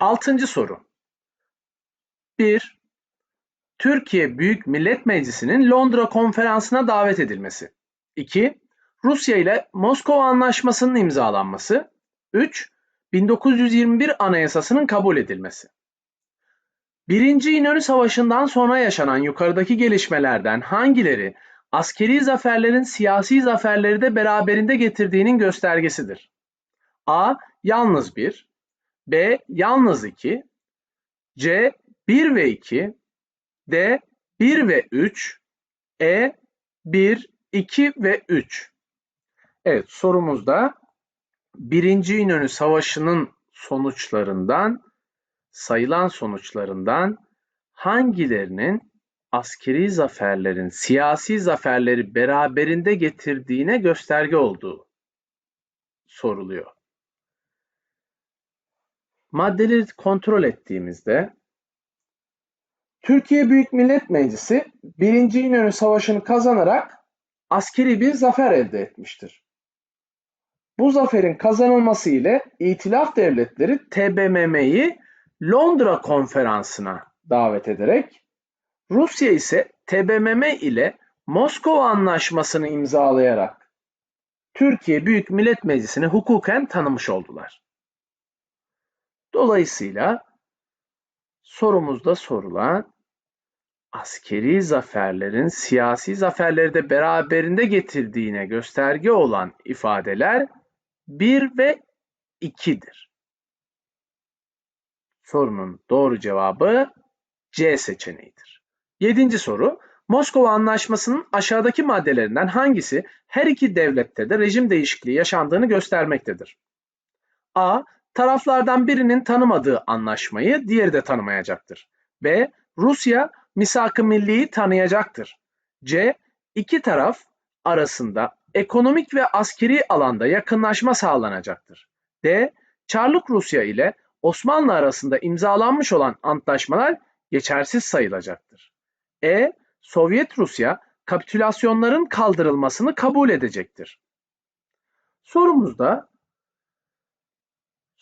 Altıncı soru. 1. Türkiye Büyük Millet Meclisi'nin Londra konferansına davet edilmesi. 2. Rusya ile Moskova Anlaşması'nın imzalanması. 3. 1921 Anayasası'nın kabul edilmesi. Birinci İnönü Savaşı'ndan sonra yaşanan yukarıdaki gelişmelerden hangileri askeri zaferlerin siyasi zaferleri de beraberinde getirdiğinin göstergesidir? A. Yalnız 1 B. Yalnız 2 C. 1 ve 2 D. 1 ve 3 E. 1, 2 ve 3 Evet sorumuzda Birinci İnönü Savaşı'nın sonuçlarından sayılan sonuçlarından hangilerinin askeri zaferlerin siyasi zaferleri beraberinde getirdiğine gösterge olduğu soruluyor. Maddeleri kontrol ettiğimizde Türkiye Büyük Millet Meclisi 1. İnönü Savaşı'nı kazanarak askeri bir zafer elde etmiştir. Bu zaferin kazanılması ile İtilaf Devletleri TBMM'yi Londra Konferansı'na davet ederek Rusya ise TBMM ile Moskova Anlaşması'nı imzalayarak Türkiye Büyük Millet Meclisi'ni hukuken tanımış oldular. Dolayısıyla sorumuzda sorulan askeri zaferlerin siyasi zaferleri de beraberinde getirdiğine gösterge olan ifadeler 1 ve 2'dir. Sorunun doğru cevabı C seçeneğidir. Yedinci soru. Moskova Anlaşması'nın aşağıdaki maddelerinden hangisi her iki devlette de rejim değişikliği yaşandığını göstermektedir? A. Taraflardan birinin tanımadığı anlaşmayı diğeri de tanımayacaktır. B. Rusya misak-ı milliyi tanıyacaktır. C. İki taraf arasında ekonomik ve askeri alanda yakınlaşma sağlanacaktır. D. Çarlık Rusya ile Osmanlı arasında imzalanmış olan antlaşmalar geçersiz sayılacaktır. E. Sovyet Rusya kapitülasyonların kaldırılmasını kabul edecektir. Sorumuzda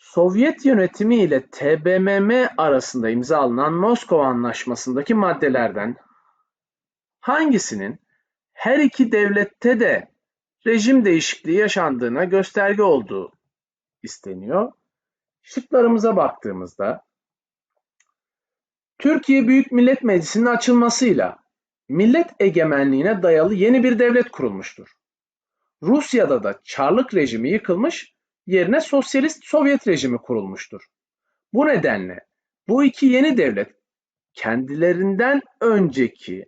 Sovyet yönetimi ile TBMM arasında imzalanan Moskova Anlaşması'ndaki maddelerden hangisinin her iki devlette de rejim değişikliği yaşandığına gösterge olduğu isteniyor. Şıklarımıza baktığımızda Türkiye Büyük Millet Meclisi'nin açılmasıyla millet egemenliğine dayalı yeni bir devlet kurulmuştur. Rusya'da da Çarlık rejimi yıkılmış, yerine sosyalist Sovyet rejimi kurulmuştur. Bu nedenle bu iki yeni devlet kendilerinden önceki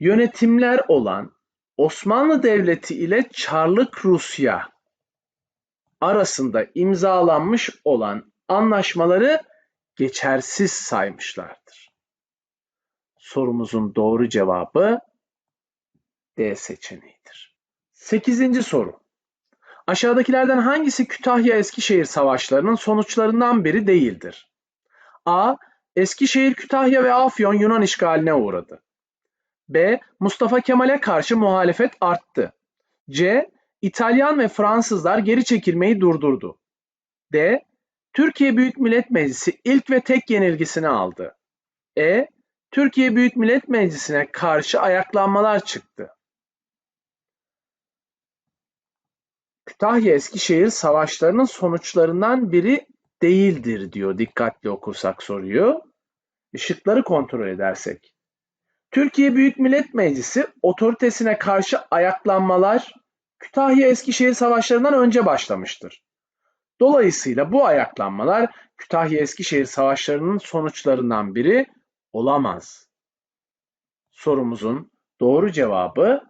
yönetimler olan Osmanlı Devleti ile Çarlık Rusya arasında imzalanmış olan anlaşmaları geçersiz saymışlardır. Sorumuzun doğru cevabı D seçeneğidir. Sekizinci soru. Aşağıdakilerden hangisi Kütahya-Eskişehir savaşlarının sonuçlarından biri değildir? A. Eskişehir, Kütahya ve Afyon Yunan işgaline uğradı. B. Mustafa Kemal'e karşı muhalefet arttı. C. İtalyan ve Fransızlar geri çekilmeyi durdurdu. D. Türkiye Büyük Millet Meclisi ilk ve tek yenilgisini aldı. E. Türkiye Büyük Millet Meclisi'ne karşı ayaklanmalar çıktı. Kütahya-Eskişehir savaşlarının sonuçlarından biri değildir diyor dikkatli okursak soruyu. Işıkları kontrol edersek. Türkiye Büyük Millet Meclisi otoritesine karşı ayaklanmalar Kütahya-Eskişehir savaşlarından önce başlamıştır. Dolayısıyla bu ayaklanmalar Kütahya-Eskişehir savaşlarının sonuçlarından biri olamaz. Sorumuzun doğru cevabı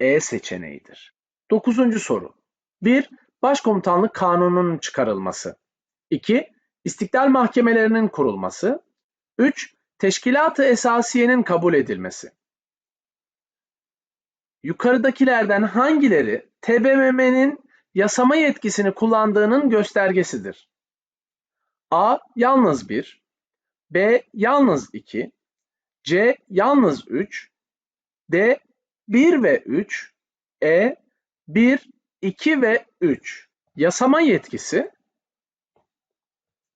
E seçeneğidir. Dokuzuncu soru. 1. Başkomutanlık kanununun çıkarılması. 2. İstiklal mahkemelerinin kurulması. 3. Teşkilat-ı Esasiye'nin kabul edilmesi. Yukarıdakilerden hangileri TBMM'nin yasama yetkisini kullandığının göstergesidir? A. Yalnız 1 B. Yalnız 2 C. Yalnız 3 D. 1 ve 3 E. 1, 2 ve 3 Yasama yetkisi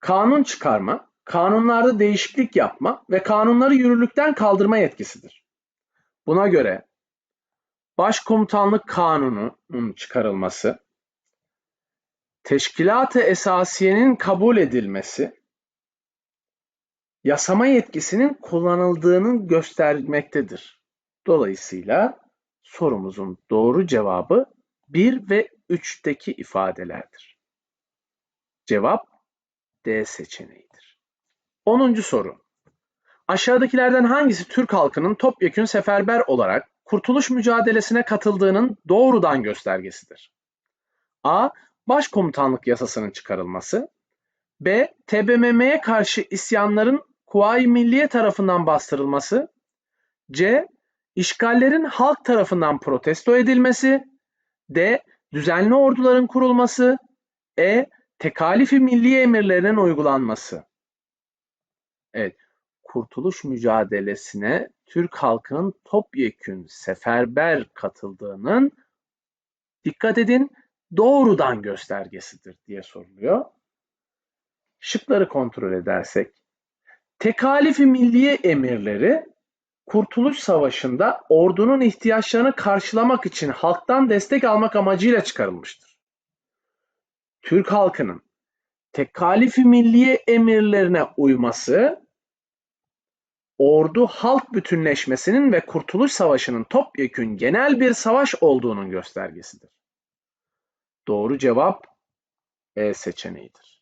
kanun çıkarma, kanunlarda değişiklik yapma ve kanunları yürürlükten kaldırma yetkisidir. Buna göre Başkomutanlık Kanunu'nun çıkarılması, Teşkilat-ı Esasiye'nin kabul edilmesi, yasama yetkisinin kullanıldığını göstermektedir. Dolayısıyla sorumuzun doğru cevabı 1 ve 3'teki ifadelerdir. Cevap D seçeneğidir. 10. soru. Aşağıdakilerden hangisi Türk halkının topyekün seferber olarak kurtuluş mücadelesine katıldığının doğrudan göstergesidir? A. Başkomutanlık yasasının çıkarılması. B. TBMM'ye karşı isyanların Kuvayi Milliye tarafından bastırılması. C. İşgallerin halk tarafından protesto edilmesi. D. Düzenli orduların kurulması. E. Tekalifi milli emirlerinin uygulanması. Evet, kurtuluş mücadelesine Türk halkının topyekün seferber katıldığının dikkat edin doğrudan göstergesidir diye soruluyor. Şıkları kontrol edersek tekalifi milliye emirleri Kurtuluş Savaşı'nda ordunun ihtiyaçlarını karşılamak için halktan destek almak amacıyla çıkarılmıştır. Türk halkının tekalifi milliye emirlerine uyması ordu halk bütünleşmesinin ve Kurtuluş Savaşı'nın topyekün genel bir savaş olduğunun göstergesidir. Doğru cevap E seçeneğidir.